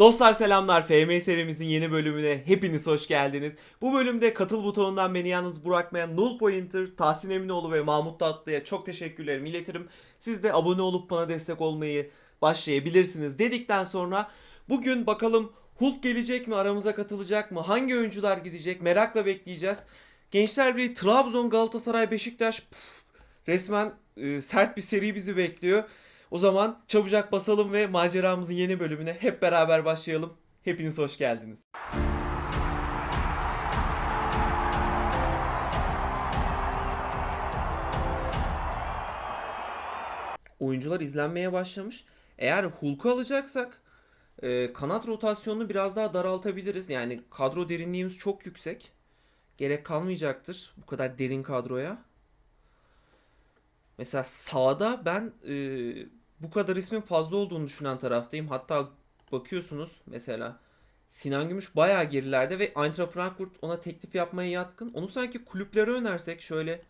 Dostlar selamlar. FM serimizin yeni bölümüne hepiniz hoş geldiniz. Bu bölümde katıl butonundan beni yalnız bırakmayan Null Pointer, Tahsin Eminoğlu ve Mahmut Tatlı'ya çok teşekkürlerimi iletirim. Siz de abone olup bana destek olmayı başlayabilirsiniz dedikten sonra bugün bakalım Hulk gelecek mi, aramıza katılacak mı, hangi oyuncular gidecek merakla bekleyeceğiz. Gençler Birliği Trabzon, Galatasaray, Beşiktaş püf, resmen e, sert bir seri bizi bekliyor. O zaman çabucak basalım ve maceramızın yeni bölümüne hep beraber başlayalım. Hepiniz hoş geldiniz. Oyuncular izlenmeye başlamış. Eğer Hulk'u alacaksak e, kanat rotasyonunu biraz daha daraltabiliriz. Yani kadro derinliğimiz çok yüksek. Gerek kalmayacaktır bu kadar derin kadroya. Mesela sağda ben e, bu kadar ismin fazla olduğunu düşünen taraftayım. Hatta bakıyorsunuz mesela Sinan Gümüş bayağı gerilerde ve Eintracht Frankfurt ona teklif yapmaya yatkın. Onu sanki kulüplere önersek şöyle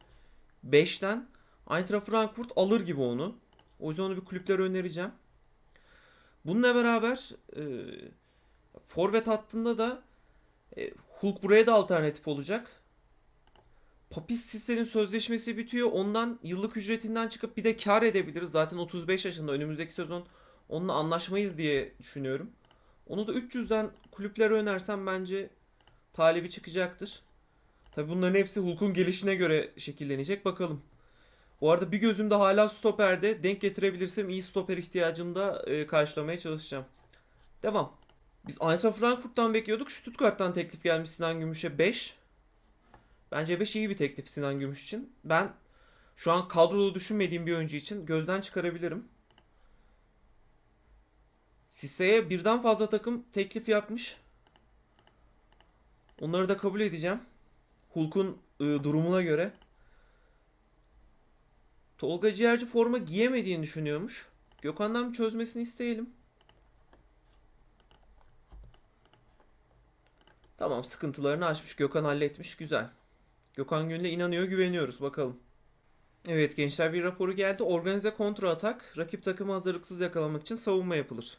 5'ten Eintracht Frankfurt alır gibi onu. O yüzden onu bir kulüplere önereceğim. Bununla beraber e, forvet hattında da e, Hulk buraya da alternatif olacak. Papis Sisse'nin sözleşmesi bitiyor. Ondan yıllık ücretinden çıkıp bir de kar edebiliriz. Zaten 35 yaşında. Önümüzdeki sezon onunla anlaşmayız diye düşünüyorum. Onu da 300'den kulüplere önersem bence talebi çıkacaktır. Tabi bunların hepsi Hulk'un gelişine göre şekillenecek. Bakalım. Bu arada bir gözüm de hala stoperde. Denk getirebilirsem iyi stoper ihtiyacımı da e, karşılamaya çalışacağım. Devam. Biz Eintracht Frankfurt'tan bekliyorduk. Stuttgart'tan teklif gelmiş Sinan Gümüş'e 5. Bence 5 iyi bir teklif Sinan Gümüş için. Ben şu an kadrolu düşünmediğim bir oyuncu için gözden çıkarabilirim. Sisse'ye birden fazla takım teklif yapmış. Onları da kabul edeceğim. Hulk'un e, durumuna göre. Tolga Ciğerci forma giyemediğini düşünüyormuş. Gökhan'dan bir çözmesini isteyelim. Tamam sıkıntılarını aşmış. Gökhan halletmiş. Güzel. Gökhan Gönül'e inanıyor, güveniyoruz. Bakalım. Evet gençler bir raporu geldi. Organize kontra atak. Rakip takımı hazırlıksız yakalamak için savunma yapılır.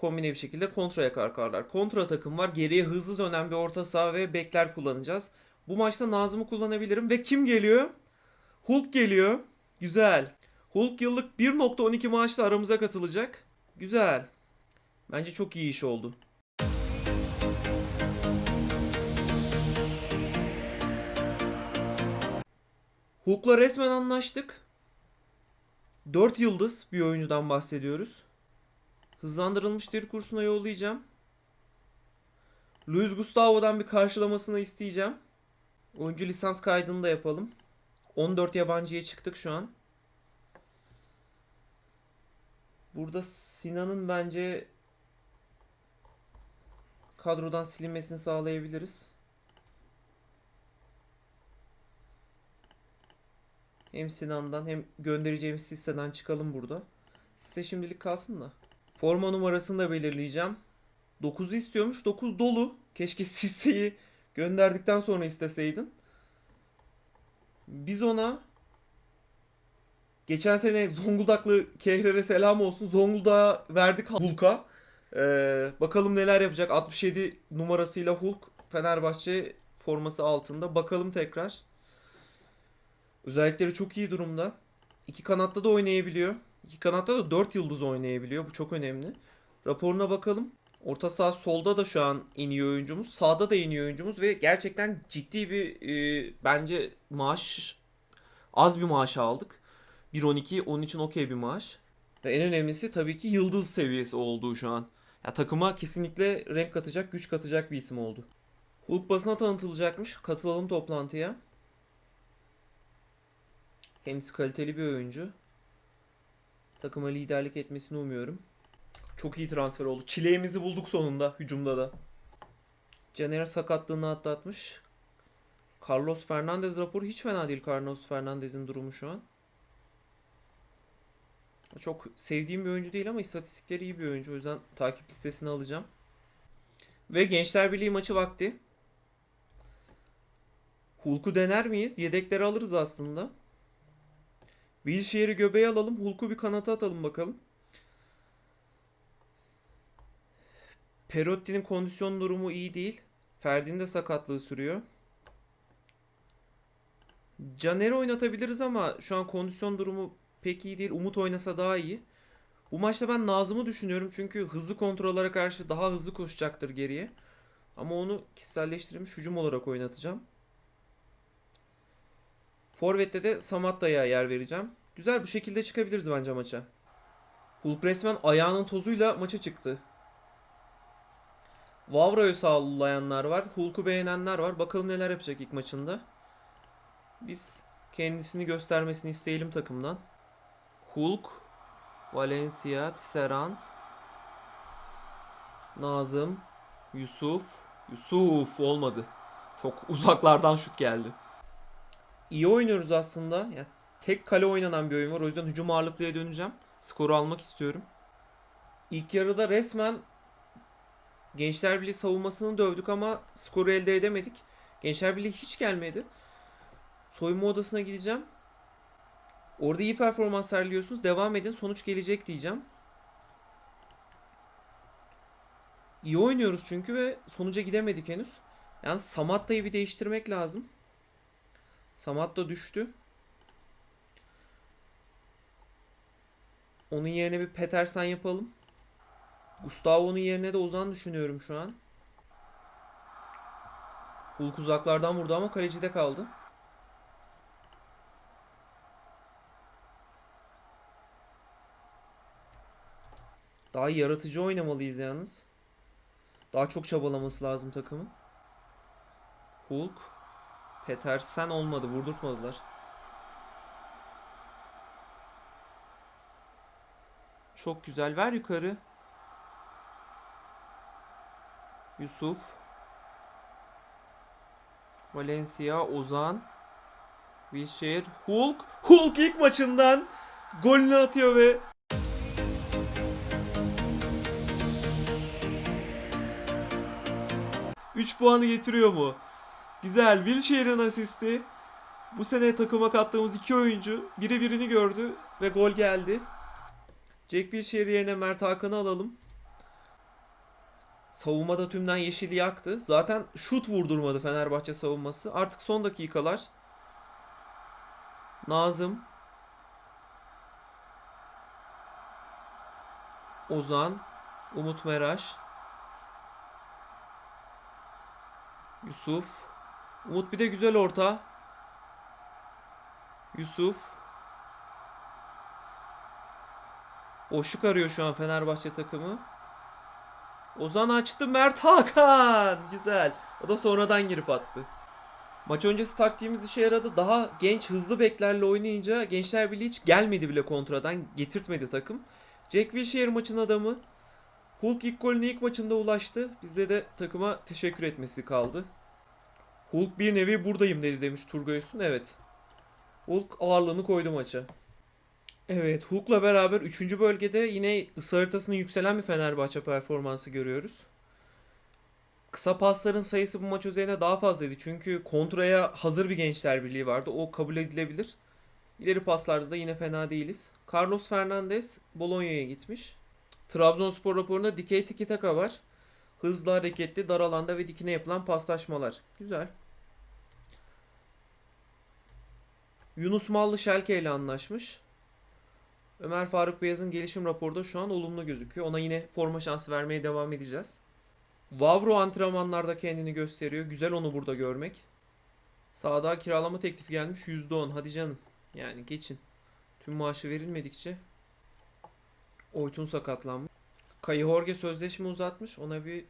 Kombine bir şekilde kontraya kalkarlar. Kontra takım var. Geriye hızlı dönen bir orta saha ve bekler kullanacağız. Bu maçta Nazım'ı kullanabilirim. Ve kim geliyor? Hulk geliyor. Güzel. Hulk yıllık 1.12 maaşla aramıza katılacak. Güzel. Bence çok iyi iş oldu. Hulk'la resmen anlaştık. 4 yıldız bir oyuncudan bahsediyoruz. Hızlandırılmış deri kursuna yollayacağım. Luis Gustavo'dan bir karşılamasını isteyeceğim. Oyuncu lisans kaydını da yapalım. 14 yabancıya çıktık şu an. Burada Sinan'ın bence kadrodan silinmesini sağlayabiliriz. Hem Sinan'dan hem göndereceğimiz Sisse'den çıkalım burada. Sisse şimdilik kalsın da. Forma numarasını da belirleyeceğim. 9'u istiyormuş. 9 dolu. Keşke Sisse'yi gönderdikten sonra isteseydin. Biz ona geçen sene Zonguldaklı Kehrer'e selam olsun. Zonguldak'a verdik Hulk'a. Ee, bakalım neler yapacak. 67 numarasıyla Hulk Fenerbahçe forması altında. Bakalım tekrar. Özellikleri çok iyi durumda. İki kanatta da oynayabiliyor. İki kanatta da 4 yıldız oynayabiliyor. Bu çok önemli. Raporuna bakalım. Orta saha solda da şu an en iyi oyuncumuz. Sağda da en iyi oyuncumuz ve gerçekten ciddi bir e, bence maaş az bir maaş aldık. 1.12 onun için okey bir maaş. Ve en önemlisi tabii ki yıldız seviyesi olduğu şu an. Ya takıma kesinlikle renk katacak, güç katacak bir isim oldu. Hulk basına tanıtılacakmış. Katılalım toplantıya. Kendisi kaliteli bir oyuncu. Takıma liderlik etmesini umuyorum. Çok iyi transfer oldu. Çileğimizi bulduk sonunda hücumda da. Caner sakatlığını atlatmış. Carlos Fernandez raporu hiç fena değil Carlos Fernandez'in durumu şu an. Çok sevdiğim bir oyuncu değil ama istatistikleri iyi bir oyuncu. O yüzden takip listesine alacağım. Ve Gençler Birliği maçı vakti. Hulk'u dener miyiz? Yedekleri alırız aslında. Wilshere'i göbeğe alalım. Hulk'u bir kanata atalım bakalım. Perotti'nin kondisyon durumu iyi değil. Ferdi'nin de sakatlığı sürüyor. Caner'i oynatabiliriz ama şu an kondisyon durumu pek iyi değil. Umut oynasa daha iyi. Bu maçta ben Nazım'ı düşünüyorum çünkü hızlı kontrollara karşı daha hızlı koşacaktır geriye. Ama onu kişiselleştirilmiş hücum olarak oynatacağım. Forvet'te de Samatta'ya yer vereceğim. Güzel bu şekilde çıkabiliriz bence maça. Hulk resmen ayağının tozuyla maça çıktı. Vavro'yu sağlayanlar var. Hulk'u beğenenler var. Bakalım neler yapacak ilk maçında. Biz kendisini göstermesini isteyelim takımdan. Hulk, Valencia, Tisserand, Nazım, Yusuf. Yusuf olmadı. Çok uzaklardan şut geldi. İyi oynuyoruz aslında. Ya, tek kale oynanan bir oyun var. O yüzden hücum ağırlıklıya döneceğim. Skoru almak istiyorum. İlk yarıda resmen Gençler Birliği savunmasını dövdük ama skoru elde edemedik. Gençler Birliği hiç gelmedi. Soyunma odasına gideceğim. Orada iyi performans sergiliyorsunuz. Devam edin. Sonuç gelecek diyeceğim. İyi oynuyoruz çünkü ve sonuca gidemedik henüz. Yani Samatta'yı bir değiştirmek lazım. Samatta düştü. Onun yerine bir Petersen yapalım. Gustavo'nun yerine de Ozan düşünüyorum şu an. Hulk uzaklardan vurdu ama kalecide kaldı. Daha yaratıcı oynamalıyız yalnız. Daha çok çabalaması lazım takımın. Hulk. Petersen olmadı. Vurdurtmadılar. Çok güzel. Ver yukarı. Yusuf. Valencia, Ozan. Wilshere, Hulk. Hulk ilk maçından golünü atıyor ve Üç puanı getiriyor mu? Güzel. Wilshere'ın asisti. Bu sene takıma kattığımız iki oyuncu biri birini gördü ve gol geldi. Jack Wilshere yerine Mert Hakan'ı alalım. Savunmada tümden yeşili yaktı. Zaten şut vurdurmadı Fenerbahçe savunması. Artık son dakikalar. Nazım. Ozan. Umut Meraş. Yusuf. Umut bir de güzel orta. Yusuf. Boşluk arıyor şu an Fenerbahçe takımı. Ozan açtı Mert Hakan. Güzel. O da sonradan girip attı. Maç öncesi taktiğimiz işe yaradı. Daha genç hızlı beklerle oynayınca Gençler Birliği hiç gelmedi bile kontradan. Getirtmedi takım. Jack Wilshere maçın adamı. Hulk ilk golüne ilk maçında ulaştı. Bizde de takıma teşekkür etmesi kaldı. Hulk bir nevi buradayım dedi demiş Turgay Üstün. Evet. Hulk ağırlığını koydu maça. Evet Hulk'la beraber 3. bölgede yine ısı haritasının yükselen bir Fenerbahçe performansı görüyoruz. Kısa pasların sayısı bu maç üzerine daha fazlaydı. Çünkü kontraya hazır bir Gençler Birliği vardı. O kabul edilebilir. İleri paslarda da yine fena değiliz. Carlos Fernandez Bologna'ya gitmiş. Trabzonspor raporunda dikey tiki taka var. Hızlı hareketli dar alanda ve dikine yapılan paslaşmalar. Güzel. Yunus Mallı Şelke ile anlaşmış. Ömer Faruk Beyaz'ın gelişim raporu da şu an olumlu gözüküyor. Ona yine forma şansı vermeye devam edeceğiz. Vavro antrenmanlarda kendini gösteriyor. Güzel onu burada görmek. Sağda kiralama teklifi gelmiş %10. Hadi canım. Yani geçin. Tüm maaşı verilmedikçe Oytun sakatlanmış. Kayı Horge sözleşme uzatmış. Ona bir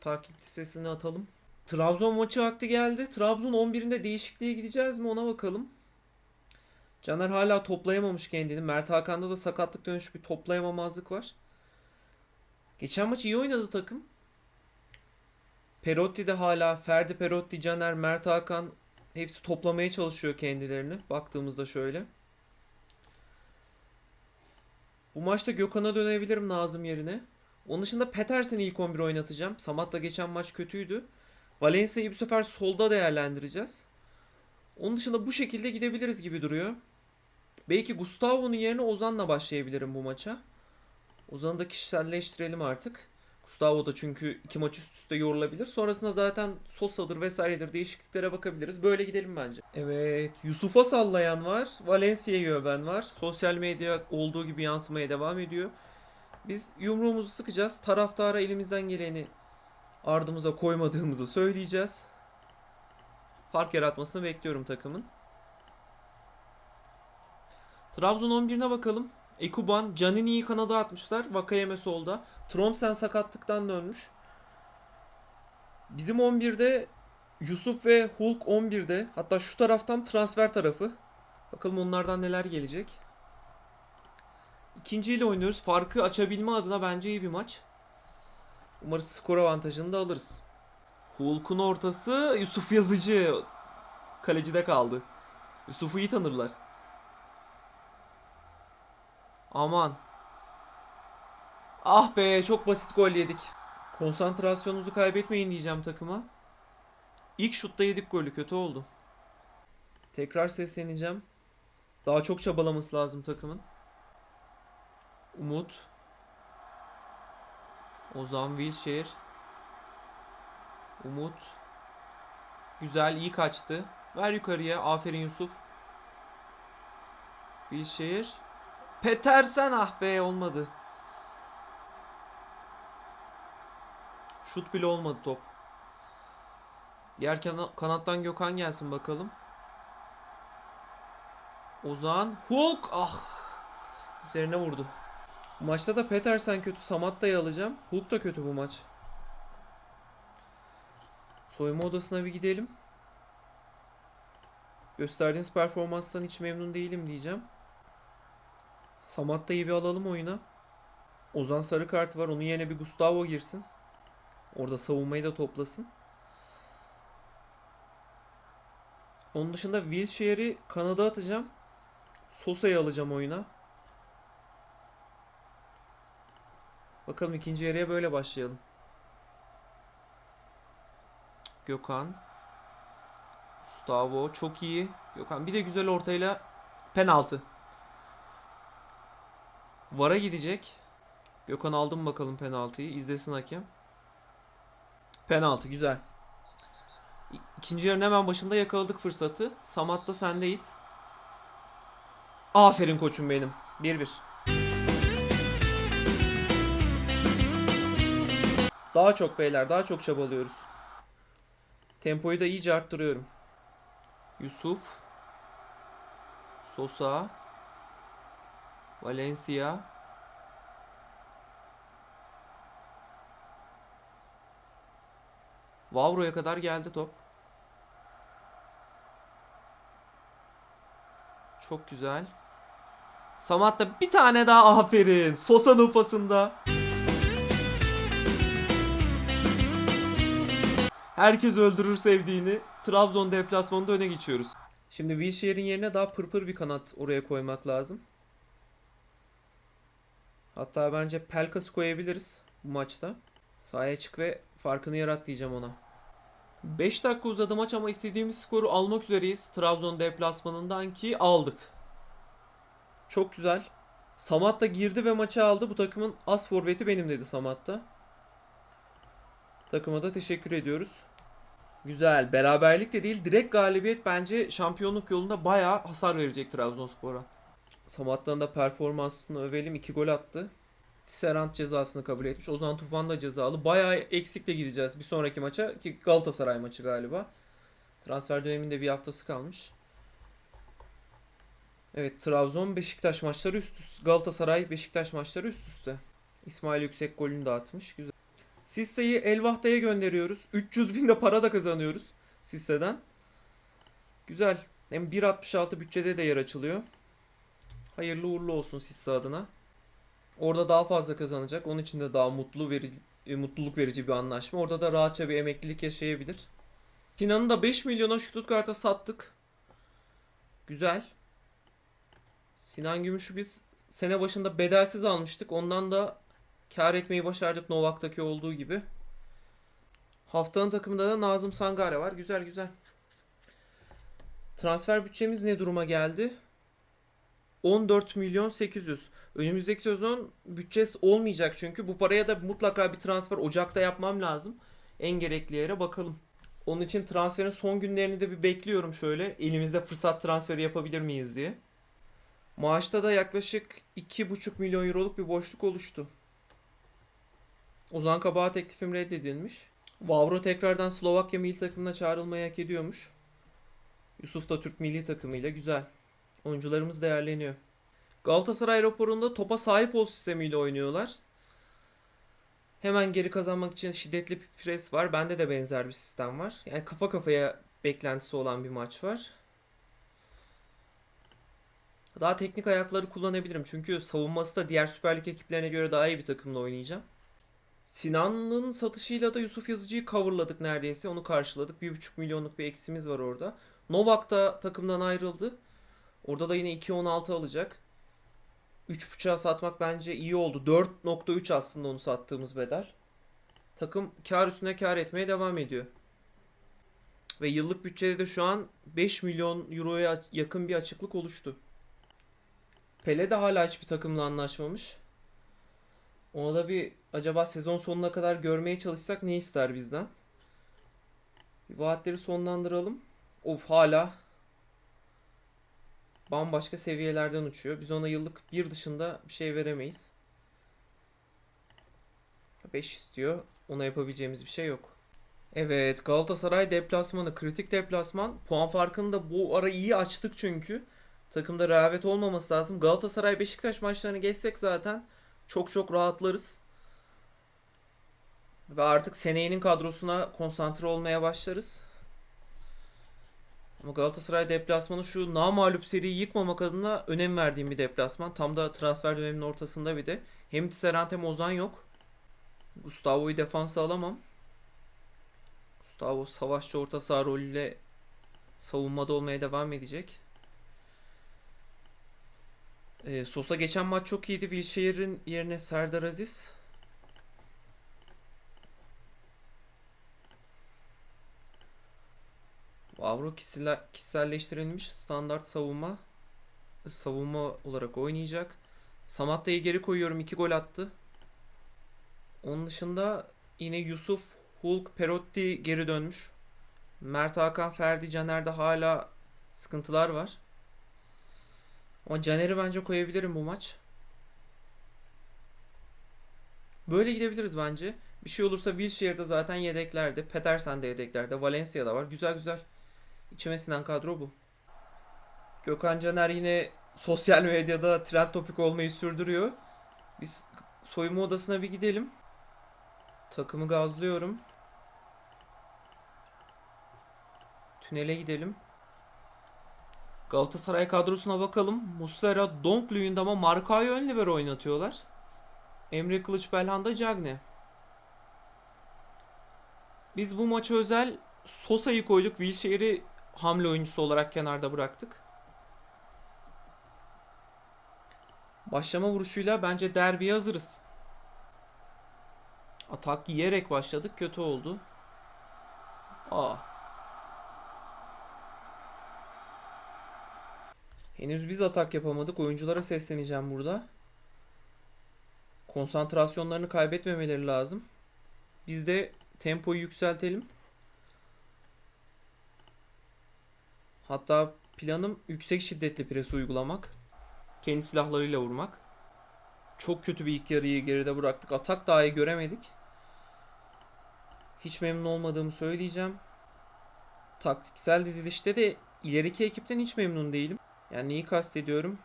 takip listesini atalım. Trabzon maçı vakti geldi. Trabzon 11'inde değişikliğe gideceğiz mi ona bakalım. Caner hala toplayamamış kendini. Mert Hakan'da da sakatlık dönüşü bir toplayamamazlık var. Geçen maç iyi oynadı takım. Perotti de hala Ferdi Perotti, Caner, Mert Hakan hepsi toplamaya çalışıyor kendilerini. Baktığımızda şöyle. Bu maçta Gökhan'a dönebilirim Nazım yerine. Onun dışında Petersen'i ilk 11 oynatacağım. Samat da geçen maç kötüydü. Valencia'yı bu sefer solda değerlendireceğiz. Onun dışında bu şekilde gidebiliriz gibi duruyor. Belki Gustavo'nun yerine Ozan'la başlayabilirim bu maça. Ozan'ı da kişiselleştirelim artık. Gustavo da çünkü iki maç üst üste yorulabilir. Sonrasında zaten Sosa'dır vesairedir değişikliklere bakabiliriz. Böyle gidelim bence. Evet Yusuf'a sallayan var. Valencia'yı öven var. Sosyal medya olduğu gibi yansımaya devam ediyor. Biz yumruğumuzu sıkacağız. Taraftara elimizden geleni ardımıza koymadığımızı söyleyeceğiz. Fark yaratmasını bekliyorum takımın. Trabzon 11'ine bakalım. Ekuban, Canini'yi kanada atmışlar. Vakayeme solda. Trondsen sakatlıktan dönmüş. Bizim 11'de Yusuf ve Hulk 11'de. Hatta şu taraftan transfer tarafı. Bakalım onlardan neler gelecek. İkinciyle oynuyoruz. Farkı açabilme adına bence iyi bir maç. Umarız skor avantajını da alırız. Hulk'un ortası Yusuf Yazıcı. Kalecide kaldı. Yusuf'u iyi tanırlar. Aman. Ah be çok basit gol yedik. Konsantrasyonunuzu kaybetmeyin diyeceğim takıma. İlk şutta yedik golü kötü oldu. Tekrar sesleneceğim. Daha çok çabalaması lazım takımın. Umut. Ozan Wilshere. Umut. Güzel iyi kaçtı. Ver yukarıya. Aferin Yusuf. Wilshere. Petersen ah be olmadı. Şut bile olmadı top. Diğer kana- kanattan Gökhan gelsin bakalım. Ozan. Hulk. Ah. Üzerine vurdu. Maçta da Petersen kötü. Samatta'yı alacağım. Hulk da kötü bu maç. Soyunma odasına bir gidelim. Gösterdiğiniz performanstan hiç memnun değilim diyeceğim. Samatta'yı bir alalım oyuna. Ozan sarı kartı var. Onun yerine bir Gustavo girsin. Orada savunmayı da toplasın. Onun dışında Wilshere'i kanada atacağım. Sosa'yı alacağım oyuna. Bakalım ikinci yarıya böyle başlayalım. Gökhan. Gustavo çok iyi. Gökhan bir de güzel ortayla penaltı. Vara gidecek. Gökhan aldım bakalım penaltıyı. İzlesin hakem. Penaltı güzel. İkinci yarının hemen başında yakaladık fırsatı. Samat'ta sendeyiz. Aferin koçum benim. 1-1. Daha çok beyler, daha çok çabalıyoruz. Tempoyu da iyice arttırıyorum. Yusuf. Sosa. Valencia. Vavro'ya kadar geldi top. Çok güzel. Samat'ta bir tane daha aferin. Sosa'nın pasında. Herkes öldürür sevdiğini. Trabzon deplasmanında öne geçiyoruz. Şimdi Wilshere'in yerine daha pırpır bir kanat oraya koymak lazım. Hatta bence Pelkas'ı koyabiliriz bu maçta. Sahaya çık ve farkını yarat diyeceğim ona. 5 dakika uzadı maç ama istediğimiz skoru almak üzereyiz. Trabzon deplasmanından ki aldık. Çok güzel. Samat da girdi ve maçı aldı. Bu takımın as forveti benim dedi Samat da. Takıma da teşekkür ediyoruz. Güzel. Beraberlik de değil direkt galibiyet bence şampiyonluk yolunda bayağı hasar verecek Trabzonspor'a. Samat'tan da performansını övelim. 2 gol attı. Tisserand cezasını kabul etmiş. Ozan Tufan da cezalı. Bayağı eksikle gideceğiz bir sonraki maça. Ki Galatasaray maçı galiba. Transfer döneminde bir haftası kalmış. Evet Trabzon Beşiktaş maçları üst üste. Galatasaray Beşiktaş maçları üst üste. İsmail Yüksek golünü de atmış. Güzel. Sisse'yi Elvahta'ya gönderiyoruz. 300 bin de para da kazanıyoruz Sisse'den. Güzel. Hem 1.66 bütçede de yer açılıyor. Hayırlı uğurlu olsun Sisse adına. Orada daha fazla kazanacak. Onun için de daha mutlu veri, e, mutluluk verici bir anlaşma. Orada da rahatça bir emeklilik yaşayabilir. Sinan'ı da 5 milyona Stuttgart'a sattık. Güzel. Sinan Gümüş'ü biz sene başında bedelsiz almıştık. Ondan da kar etmeyi başardık Novak'taki olduğu gibi. Haftanın takımında da Nazım Sangare var. Güzel güzel. Transfer bütçemiz ne duruma geldi? 14 milyon 800. Önümüzdeki sezon bütçesi olmayacak çünkü bu paraya da mutlaka bir transfer Ocak'ta yapmam lazım. En gerekli yere bakalım. Onun için transferin son günlerini de bir bekliyorum şöyle. Elimizde fırsat transferi yapabilir miyiz diye. Maaşta da yaklaşık 2,5 milyon euroluk bir boşluk oluştu. Ozan Kabak'a teklifim reddedilmiş. Vavro tekrardan Slovakya milli takımına çağrılmayı hak ediyormuş. Yusuf da Türk milli takımıyla güzel. Oyuncularımız değerleniyor. Galatasaray raporunda topa sahip ol sistemiyle oynuyorlar. Hemen geri kazanmak için şiddetli bir pres var. Bende de benzer bir sistem var. Yani kafa kafaya beklentisi olan bir maç var. Daha teknik ayakları kullanabilirim. Çünkü savunması da diğer Süper Lig ekiplerine göre daha iyi bir takımla oynayacağım. Sinan'ın satışıyla da Yusuf Yazıcı'yı coverladık neredeyse. Onu karşıladık. 1,5 milyonluk bir eksimiz var orada. Novak da takımdan ayrıldı. Orada da yine 2.16 alacak. 3.5'a satmak bence iyi oldu. 4.3 aslında onu sattığımız bedel. Takım kar üstüne kar etmeye devam ediyor. Ve yıllık bütçede de şu an 5 milyon euroya yakın bir açıklık oluştu. Pele de hala hiçbir takımla anlaşmamış. Ona da bir acaba sezon sonuna kadar görmeye çalışsak ne ister bizden? Bir vaatleri sonlandıralım. Of hala bambaşka seviyelerden uçuyor. Biz ona yıllık bir dışında bir şey veremeyiz. 5 istiyor. Ona yapabileceğimiz bir şey yok. Evet Galatasaray deplasmanı kritik deplasman. Puan farkını da bu ara iyi açtık çünkü. Takımda rehavet olmaması lazım. Galatasaray Beşiktaş maçlarını geçsek zaten çok çok rahatlarız. Ve artık seneyenin kadrosuna konsantre olmaya başlarız. Ama Galatasaray deplasmanı şu namalup seriyi yıkmamak adına önem verdiğim bir deplasman. Tam da transfer döneminin ortasında bir de. Hem Tisserand hem Ozan yok. Gustavo'yu defansa alamam. Gustavo savaşçı orta saha rolüyle savunmada olmaya devam edecek. Ee, Sosa geçen maç çok iyiydi. Wilshere'in yerine Serdar Aziz. Avro kişisel, kişiselleştirilmiş standart savunma savunma olarak oynayacak. Samatta'yı geri koyuyorum. 2 gol attı. Onun dışında yine Yusuf, Hulk, Perotti geri dönmüş. Mert Hakan, Ferdi, Caner'de hala sıkıntılar var. Ama Caner'i bence koyabilirim bu maç. Böyle gidebiliriz bence. Bir şey olursa Wilshere'de zaten yedeklerde. Petersen de yedeklerde. Valencia'da var. Güzel güzel. İçime sinen kadro bu. Gökhan Caner yine sosyal medyada trend topik olmayı sürdürüyor. Biz soyunma odasına bir gidelim. Takımı gazlıyorum. Tünele gidelim. Galatasaray kadrosuna bakalım. Muslera, Donk ama Marka'yı ön libero oynatıyorlar. Emre Kılıç, Belhanda, Cagne. Biz bu maça özel Sosa'yı koyduk. Wilshere'i hamle oyuncusu olarak kenarda bıraktık. Başlama vuruşuyla bence derbiye hazırız. Atak yiyerek başladık. Kötü oldu. Aa. Henüz biz atak yapamadık. Oyunculara sesleneceğim burada. Konsantrasyonlarını kaybetmemeleri lazım. Biz de tempoyu yükseltelim. Hatta planım yüksek şiddetli pres uygulamak. Kendi silahlarıyla vurmak. Çok kötü bir ilk yarıyı geride bıraktık. Atak dahi göremedik. Hiç memnun olmadığımı söyleyeceğim. Taktiksel dizilişte de ileriki ekipten hiç memnun değilim. Yani neyi kastediyorum?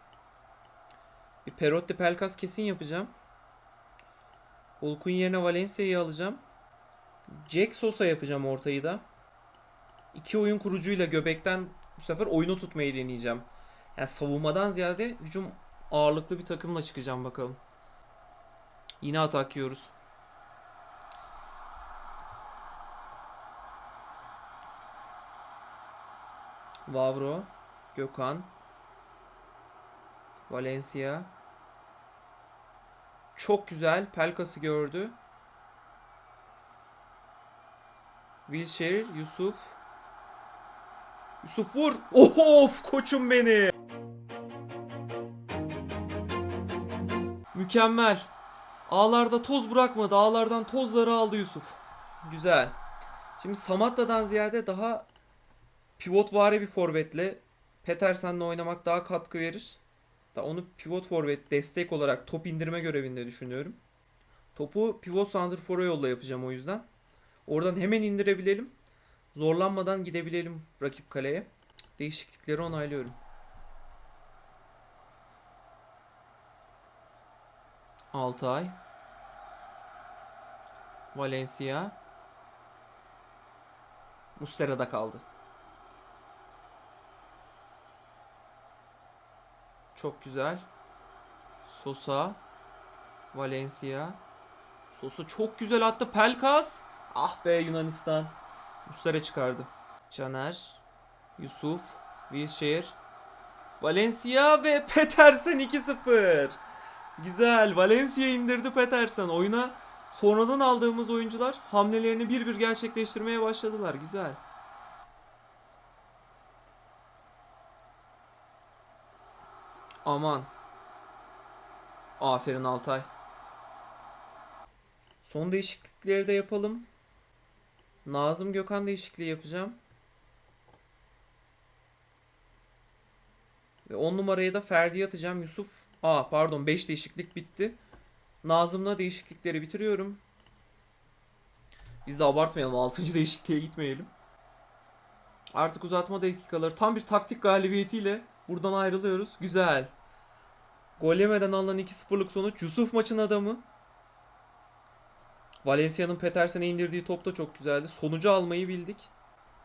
Bir Perotti Pelkas kesin yapacağım. Hulk'un yerine Valencia'yı alacağım. Jack Sosa yapacağım ortayı da. İki oyun kurucuyla göbekten bu sefer oyunu tutmayı deneyeceğim. Yani savunmadan ziyade hücum ağırlıklı bir takımla çıkacağım bakalım. Yine atak yiyoruz. Vavro, Gökhan, Valencia. Çok güzel. Pelkas'ı gördü. Wilshere, Yusuf. Yusuf vur. Of koçum beni. Mükemmel. Ağlarda toz bırakmadı. Ağlardan tozları aldı Yusuf. Güzel. Şimdi Samatta'dan ziyade daha pivotvari bir forvetle Petersen'le oynamak daha katkı verir. Da onu pivot forvet destek olarak top indirme görevinde düşünüyorum. Topu pivot santrfora yolla yapacağım o yüzden. Oradan hemen indirebilelim. Zorlanmadan gidebilelim rakip kaleye. Değişiklikleri onaylıyorum. Altay. Valencia. Mustera'da kaldı. Çok güzel. Sosa. Valencia. Sosa çok güzel attı. Pelkas. Ah be Yunanistan. Mustera çıkardı. Caner. Yusuf. Wilshere. Valencia ve Petersen 2-0. Güzel. Valencia indirdi Petersen. Oyuna sonradan aldığımız oyuncular hamlelerini bir bir gerçekleştirmeye başladılar. Güzel. Aman. Aferin Altay. Son değişiklikleri de yapalım. Nazım Gökhan değişikliği yapacağım. Ve 10 numaraya da Ferdi'ye atacağım. Yusuf. Aa pardon 5 değişiklik bitti. Nazım'la değişiklikleri bitiriyorum. Biz de abartmayalım. 6. değişikliğe gitmeyelim. Artık uzatma dakikaları tam bir taktik galibiyetiyle buradan ayrılıyoruz. Güzel. Gol yemeden alınan 2-0'lık sonuç. Yusuf maçın adamı. Valencia'nın Petersen'e indirdiği top da çok güzeldi. Sonucu almayı bildik.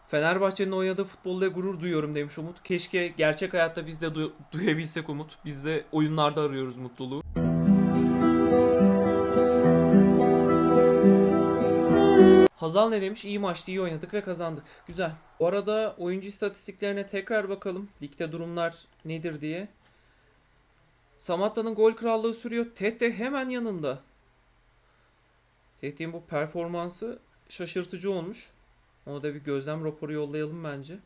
Fenerbahçe'nin oynadığı futbolla gurur duyuyorum demiş Umut. Keşke gerçek hayatta biz de du- duyabilsek Umut. Biz de oyunlarda arıyoruz mutluluğu. Hazal ne demiş? İyi maçtı, iyi oynadık ve kazandık. Güzel. Bu arada oyuncu istatistiklerine tekrar bakalım. Ligde durumlar nedir diye. Samatta'nın gol krallığı sürüyor. Tete hemen yanında. Tete'nin bu performansı şaşırtıcı olmuş. Ona da bir gözlem raporu yollayalım bence.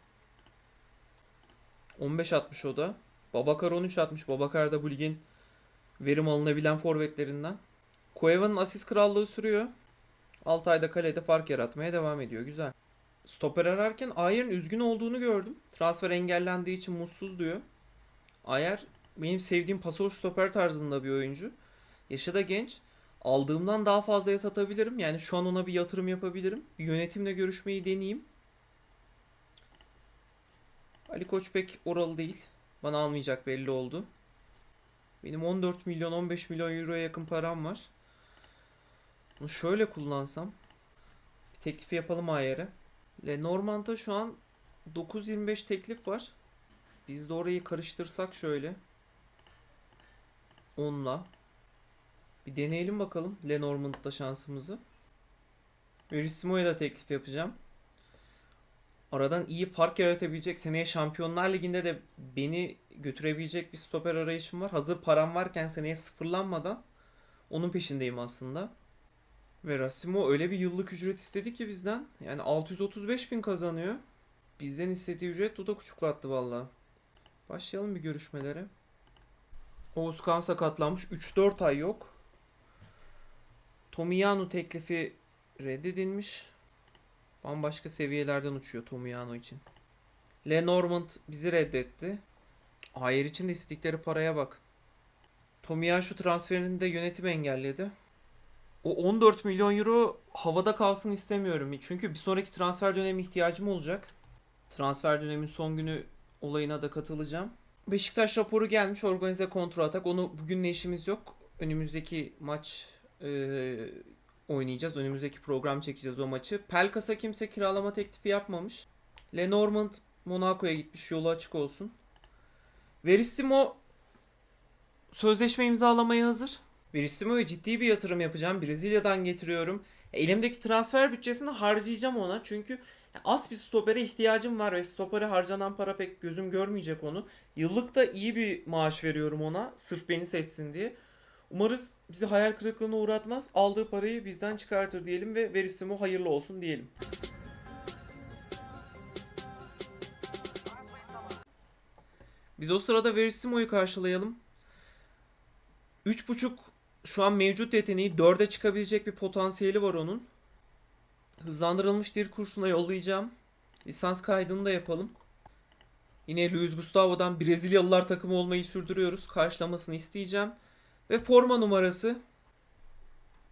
15 atmış o da. Babakar 13 atmış. Babakar da bu ligin verim alınabilen forvetlerinden. Cueva'nın asist krallığı sürüyor. Altay'da kalede fark yaratmaya devam ediyor. Güzel. Stoper ararken Ayer'in üzgün olduğunu gördüm. Transfer engellendiği için mutsuz diyor. Ayer benim sevdiğim pasör stoper tarzında bir oyuncu. Yaşı da genç. Aldığımdan daha fazlaya satabilirim. Yani şu an ona bir yatırım yapabilirim. Bir yönetimle görüşmeyi deneyeyim. Ali Koç pek oralı değil. Bana almayacak belli oldu. Benim 14 milyon 15 milyon euroya yakın param var. Bunu şöyle kullansam. Bir teklif yapalım Ayer'e. Lenormand'a şu an 9.25 teklif var. Biz de orayı karıştırsak şöyle. 10'la. Bir deneyelim bakalım Lenormand'da şansımızı. Verissimo'ya da teklif yapacağım. Aradan iyi fark yaratabilecek seneye Şampiyonlar Ligi'nde de beni götürebilecek bir stoper arayışım var. Hazır param varken seneye sıfırlanmadan onun peşindeyim aslında. Ve Rassimo öyle bir yıllık ücret istedi ki bizden. Yani 635 bin kazanıyor. Bizden istediği ücret dudak uçuklattı valla. Başlayalım bir görüşmelere. Oğuzkan sakatlanmış. 3-4 ay yok. Tomiyano teklifi reddedilmiş. Bambaşka seviyelerden uçuyor Tomiyano için. Lenormand bizi reddetti. Ayer için de istedikleri paraya bak. Tomiyano şu transferini de yönetim engelledi. O 14 milyon euro havada kalsın istemiyorum. Çünkü bir sonraki transfer dönemi ihtiyacım olacak. Transfer dönemin son günü olayına da katılacağım. Beşiktaş raporu gelmiş organize kontrol atak. Onu bugün ne işimiz yok. Önümüzdeki maç e, oynayacağız. Önümüzdeki program çekeceğiz o maçı. Pelkas'a kimse kiralama teklifi yapmamış. Lenormand Monaco'ya gitmiş. Yolu açık olsun. Verissimo sözleşme imzalamaya hazır. Verissimo'ya ciddi bir yatırım yapacağım. Brezilya'dan getiriyorum. Elimdeki transfer bütçesini harcayacağım ona. Çünkü az bir stopere ihtiyacım var ve stopere harcanan para pek gözüm görmeyecek onu. Yıllık da iyi bir maaş veriyorum ona. Sırf beni seçsin diye. Umarız bizi hayal kırıklığına uğratmaz. Aldığı parayı bizden çıkartır diyelim ve Verissimo hayırlı olsun diyelim. Biz o sırada Verissimo'yu karşılayalım. 3.5 şu an mevcut yeteneği 4'e çıkabilecek bir potansiyeli var onun. Hızlandırılmış dil kursuna yollayacağım. Lisans kaydını da yapalım. Yine Luis Gustavo'dan Brezilyalılar takımı olmayı sürdürüyoruz. Karşılamasını isteyeceğim. Ve forma numarası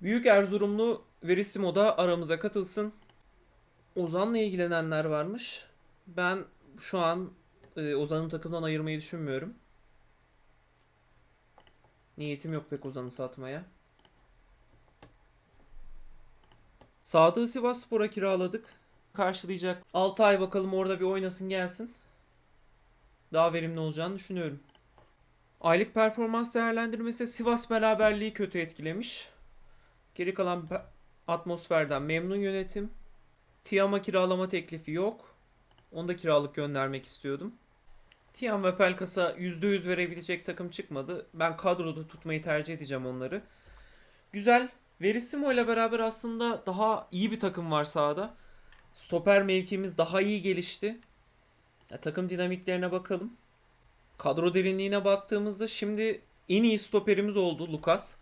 Büyük Erzurumlu Verissimo da aramıza katılsın. Ozan'la ilgilenenler varmış. Ben şu an e, Ozan'ın takımdan ayırmayı düşünmüyorum. Niyetim yok pek Ozan'ı satmaya. Sadık'ı Sivas Spor'a kiraladık. Karşılayacak. 6 ay bakalım orada bir oynasın gelsin. Daha verimli olacağını düşünüyorum. Aylık performans değerlendirmesi Sivas beraberliği kötü etkilemiş. Geri kalan atmosferden memnun yönetim. Tiam'a kiralama teklifi yok. Onu da kiralık göndermek istiyordum. Tiam ve Pelkas'a %100 verebilecek takım çıkmadı. Ben kadroda tutmayı tercih edeceğim onları. Güzel. Verissimo ile beraber aslında daha iyi bir takım var sahada. Stoper mevkimiz daha iyi gelişti. Ya, takım dinamiklerine bakalım. Kadro derinliğine baktığımızda şimdi en iyi stoperimiz oldu Lucas.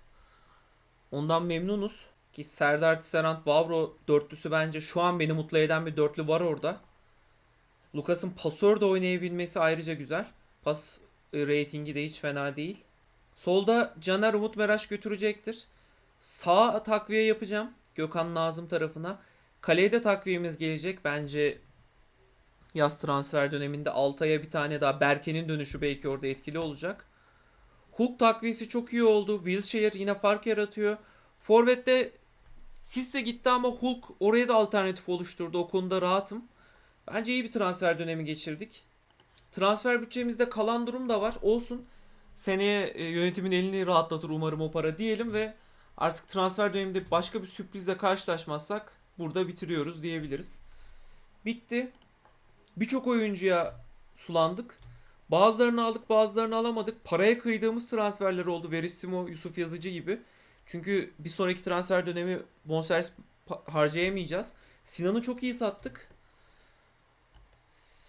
Ondan memnunuz. Ki Serdar Tisserand Vavro dörtlüsü bence şu an beni mutlu eden bir dörtlü var orada. Lucas'ın pasör de oynayabilmesi ayrıca güzel. Pas e, de hiç fena değil. Solda Caner Umut Meraş götürecektir. Sağ takviye yapacağım. Gökhan Nazım tarafına. Kaleye de takviyemiz gelecek. Bence yaz transfer döneminde Altay'a bir tane daha Berke'nin dönüşü belki orada etkili olacak. Hulk takviyesi çok iyi oldu. Wilshere yine fark yaratıyor. Forvet'te Sisse gitti ama Hulk oraya da alternatif oluşturdu. O konuda rahatım. Bence iyi bir transfer dönemi geçirdik. Transfer bütçemizde kalan durum da var. Olsun. Seneye e, yönetimin elini rahatlatır umarım o para diyelim ve artık transfer döneminde başka bir sürprizle karşılaşmazsak burada bitiriyoruz diyebiliriz. Bitti. Birçok oyuncuya sulandık. Bazılarını aldık bazılarını alamadık. Paraya kıydığımız transferler oldu. Verissimo, Yusuf Yazıcı gibi. Çünkü bir sonraki transfer dönemi bonservis harcayamayacağız. Sinan'ı çok iyi sattık.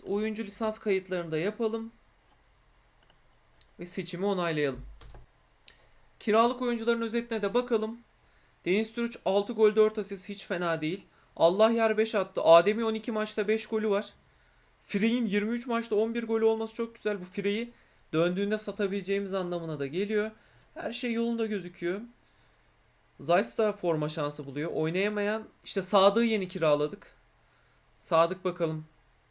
Oyuncu lisans kayıtlarını da yapalım. Ve seçimi onaylayalım. Kiralık oyuncuların özetine de bakalım. Deniz Türüç 6 gol 4 asist hiç fena değil. Allah yar 5 attı. Adem'i 12 maçta 5 golü var. Frey'in 23 maçta 11 golü olması çok güzel. Bu Frey'i döndüğünde satabileceğimiz anlamına da geliyor. Her şey yolunda gözüküyor. Zeiss da forma şansı buluyor. Oynayamayan işte Sadık'ı yeni kiraladık. Sadık bakalım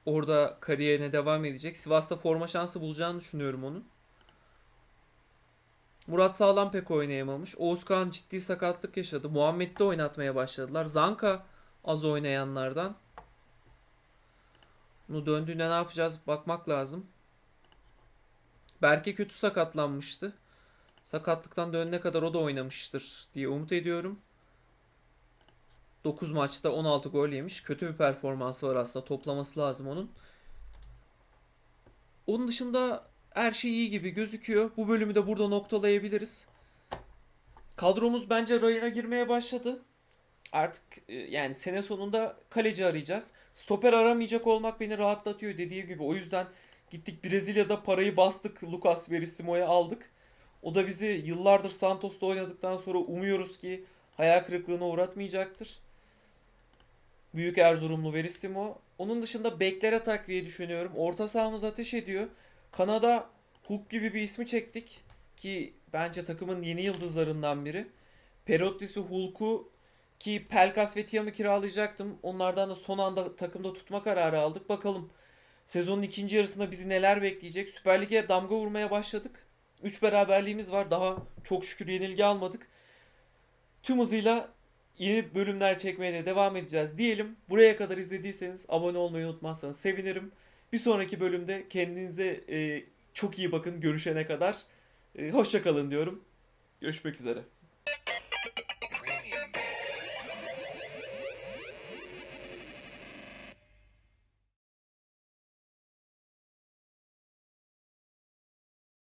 orada kariyerine devam edecek. Sivas'ta forma şansı bulacağını düşünüyorum onun. Murat Sağlam pek oynayamamış. Oğuzkan ciddi sakatlık yaşadı. Muhammed'i oynatmaya başladılar. Zanka az oynayanlardan. Bunu döndüğünde ne yapacağız bakmak lazım. Berke kötü sakatlanmıştı. Sakatlıktan dönene kadar o da oynamıştır diye umut ediyorum. 9 maçta 16 gol yemiş. Kötü bir performansı var aslında. Toplaması lazım onun. Onun dışında her şey iyi gibi gözüküyor. Bu bölümü de burada noktalayabiliriz. Kadromuz bence rayına girmeye başladı. Artık e, yani sene sonunda kaleci arayacağız. Stoper aramayacak olmak beni rahatlatıyor dediğim gibi. O yüzden gittik Brezilya'da parayı bastık. Lucas Verissimo'ya aldık. O da bizi yıllardır Santos'ta oynadıktan sonra umuyoruz ki hayal kırıklığına uğratmayacaktır. Büyük Erzurumlu Verissimo. Onun dışında beklere takviye düşünüyorum. Orta sahamız ateş ediyor. Kanada Hulk gibi bir ismi çektik ki bence takımın yeni yıldızlarından biri. Perotti'si Hulk'u ki Pelkas ve Tiam'ı kiralayacaktım. Onlardan da son anda takımda tutma kararı aldık. Bakalım sezonun ikinci yarısında bizi neler bekleyecek. Süper Lig'e damga vurmaya başladık. 3 beraberliğimiz var. Daha çok şükür yenilgi almadık. Tüm hızıyla yeni bölümler çekmeye de devam edeceğiz diyelim. Buraya kadar izlediyseniz abone olmayı unutmazsanız sevinirim. Bir sonraki bölümde kendinize e, çok iyi bakın görüşene kadar. E, hoşça kalın diyorum. Görüşmek üzere.